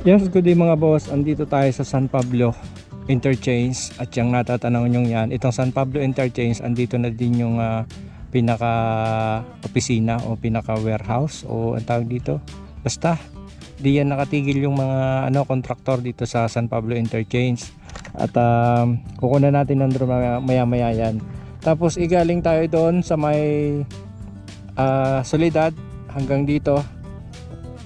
Yes, good day mga boss. Andito tayo sa San Pablo Interchange at yung natatanaw nyo yan. Itong San Pablo Interchange, andito na din yung ah, pinaka opisina o pinaka warehouse o ang tawag dito. Basta, di yan nakatigil yung mga ano kontraktor dito sa San Pablo Interchange. At um, kukunan natin ng drone maya maya yan. Tapos igaling tayo doon sa may ah, Soledad hanggang dito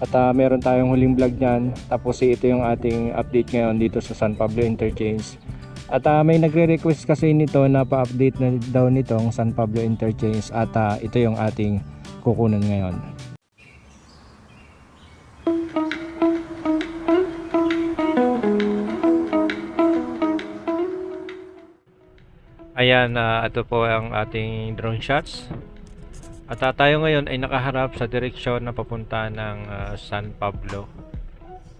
at ah, meron tayong huling vlog niyan. Tapos eh, ito yung ating update ngayon dito sa San Pablo Interchange. At ah, may nagre-request kasi nito na pa-update na daw nitong San Pablo Interchange at ah, ito yung ating kukunan ngayon. Ayan, ah, ito po ang ating drone shots. At ah, tayo ngayon ay nakaharap sa direksyon na papunta ng ah, San Pablo.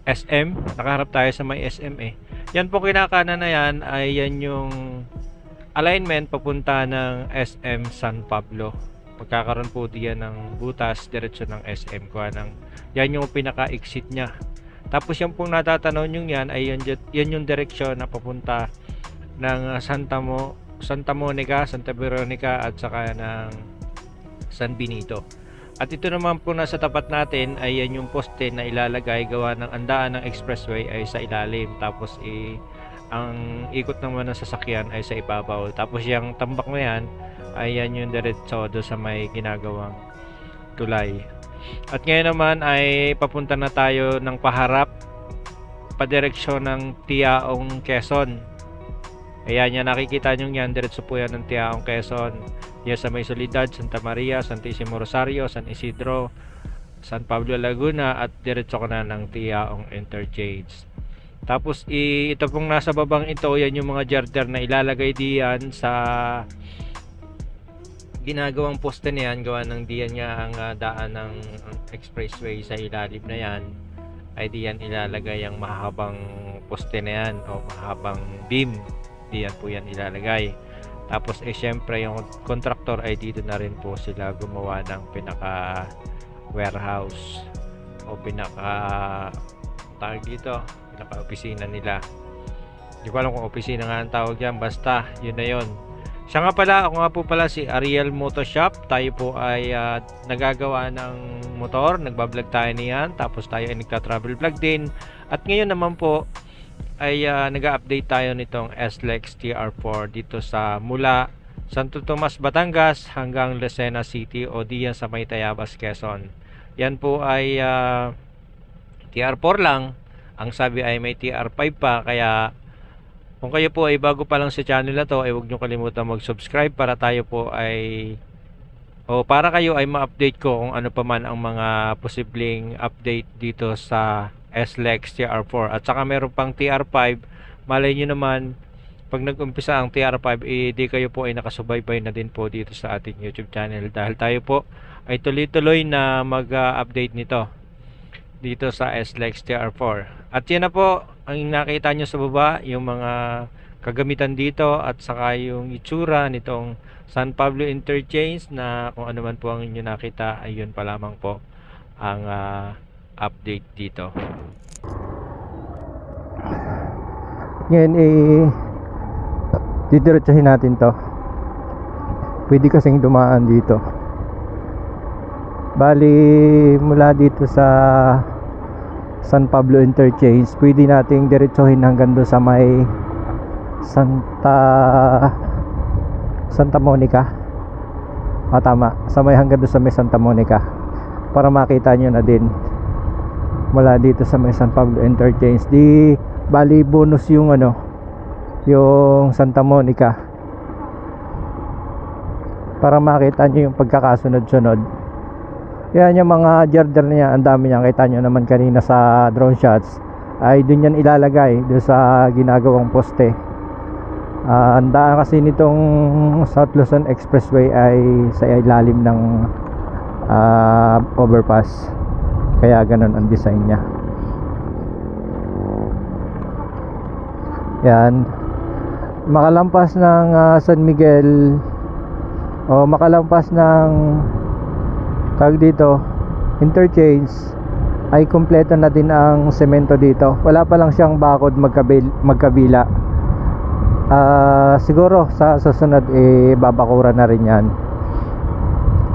SM, nakaharap tayo sa may SM eh. Yan po kinakanan na yan ay yan yung alignment papunta ng SM San Pablo. Pagkakaroon po diyan ng butas diretsyo ng SM ko ng yan yung pinaka-exit niya. Tapos yung pong natatanaw nyo yan ay yan, yan yung direksyon na papunta ng ah, Santa Mo Santa Monica, Santa Veronica at saka ng San Benito. At ito naman po nasa tapat natin ay yan yung poste na ilalagay gawa ng andaan ng expressway ay sa ilalim tapos i ang ikot naman ng sasakyan ay sa ibabaw. Tapos yung tambak na yan ay yan yung diretso do sa may ginagawang tulay. At ngayon naman ay papunta na tayo ng paharap padireksyon ng Tiaong Quezon. Ayan yan, nakikita nyo yan, diretso po yan ng Tiaong Quezon. Yan sa may Solidad, Santa Maria, Santissimo Rosario, San Isidro, San Pablo Laguna at diretso ka na ng Tiaong Interchange. Tapos ito pong nasa babang ito, yan yung mga jarder na ilalagay diyan sa ginagawang poste na yan, gawa ng diyan nga ang ah, daan ng expressway sa ilalim na yan. Ay diyan ilalagay ang mahabang poste na yan o mahabang beam. Diyan po yan ilalagay tapos eh syempre yung contractor ay dito na rin po sila gumawa ng pinaka warehouse o pinaka tawag dito pinaka opisina nila hindi ko alam kung opisina nga ang tawag yan basta yun na yun siya nga pala, ako nga po pala si Ariel Motor Shop. Tayo po ay ah, nagagawa ng motor, nagbablog tayo niyan. Tapos tayo ay nagka-travel vlog din. At ngayon naman po ay ah, nag-update tayo nitong SLEX TR4 dito sa mula Santo Tomas, Batangas hanggang Lucena City o diyan sa may Tayabas, Quezon. Yan po ay ah, TR4 lang. Ang sabi ay may TR5 pa kaya kung kayo po ay bago pa lang sa channel na to ay huwag nyo kalimutan mag-subscribe para tayo po ay o para kayo ay ma-update ko kung ano pa man ang mga posibleng update dito sa SLEX TR4 at saka meron pang TR5 malay nyo naman pag nag-umpisa ang TR5 eh di kayo po ay nakasubaybay na din po dito sa ating YouTube channel. Dahil tayo po ay tuloy-tuloy na mag-update nito dito sa SLEX TR4 at yan na po ang nakita nyo sa baba yung mga kagamitan dito at saka yung itsura nitong San Pablo Interchange na kung ano man po ang inyo nakita ayun pa lamang po ang ah, update dito. Ngayon eh didiretsahin natin to. Pwede kasing dumaan dito. Bali mula dito sa San Pablo Interchange pwede nating diretsohin hanggang doon sa may Santa Santa Monica. Ah tama. Sa may hanggang doon sa may Santa Monica. Para makita nyo na din mula dito sa may San Pablo Interchange di bali bonus yung ano yung Santa Monica. Para makita nyo yung pagkakasunod-sunod. Yan yung mga jarder niya ang dami niya. Kita nyo naman kanina sa drone shots. Ay dun yan ilalagay dun sa ginagawang poste. Ah, ang daan kasi nitong South Luzon Expressway ay sa ilalim ng ah, overpass kaya ganun ang design niya yan makalampas ng ah, San Miguel o makalampas ng tawag dito interchange ay kumpleto na din ang semento dito. Wala pa lang siyang bakod magkabil, magkabila. Ah, siguro sa susunod eh babakura na rin 'yan.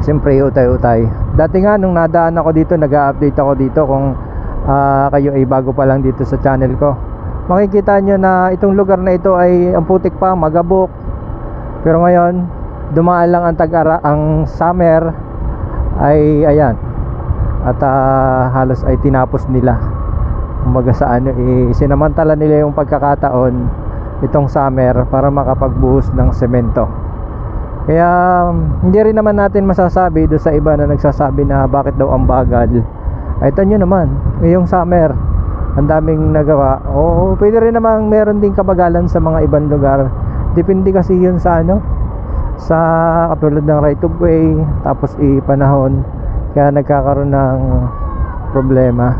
Siyempre utay-utay. Dati nga nung nadaan ako dito, nag-update ako dito kung ah, kayo ay bago pa lang dito sa channel ko. Makikita nyo na itong lugar na ito ay ang putik pa, magabok. Pero ngayon, dumaan lang ang tag ang summer ay ayan. At ah, halos ay tinapos nila. Kumbaga sa ano, eh, sinamantala nila yung pagkakataon itong summer para makapagbuhos ng semento. Kaya um, hindi rin naman natin masasabi do sa iba na nagsasabi na bakit daw ang bagal. Ay tanyo naman, ngayong summer, ang daming nagawa. Oo, pwede rin namang meron din kabagalan sa mga ibang lugar. Depende kasi yun sa ano, sa katulad ng right of way, tapos i panahon. Kaya nagkakaroon ng problema.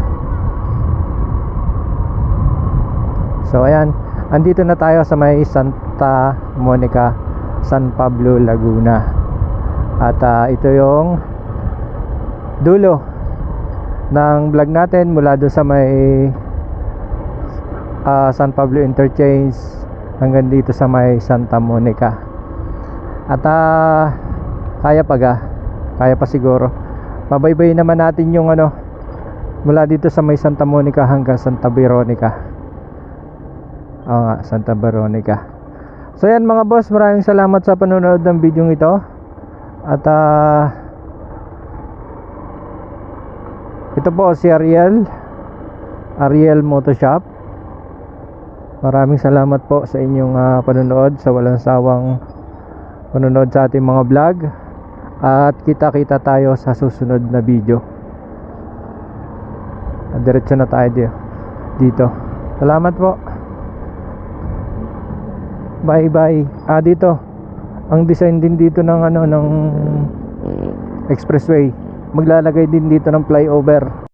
So ayan, andito na tayo sa may Santa Monica, San Pablo, Laguna. At ah, ito yung dulo ng vlog natin mula doon sa may ah, San Pablo Interchange hanggang dito sa may Santa Monica. At ah, kaya pa ga, kaya pa siguro. Pabaybay naman natin yung ano mula dito sa may Santa Monica hanggang Santa Veronica. Oo nga, Santa Veronica. So yan mga boss, maraming salamat sa panonood ng video ito. At ah ito po si Ariel Ariel Motoshop. Maraming salamat po sa inyong ah, panonood sa walang sawang panonood sa ating mga vlog. At kita-kita tayo sa susunod na video. Diretso na tayo di- dito. Salamat po. Bye bye. Ah dito. Ang design din dito ng ano ng expressway. Maglalagay din dito ng flyover.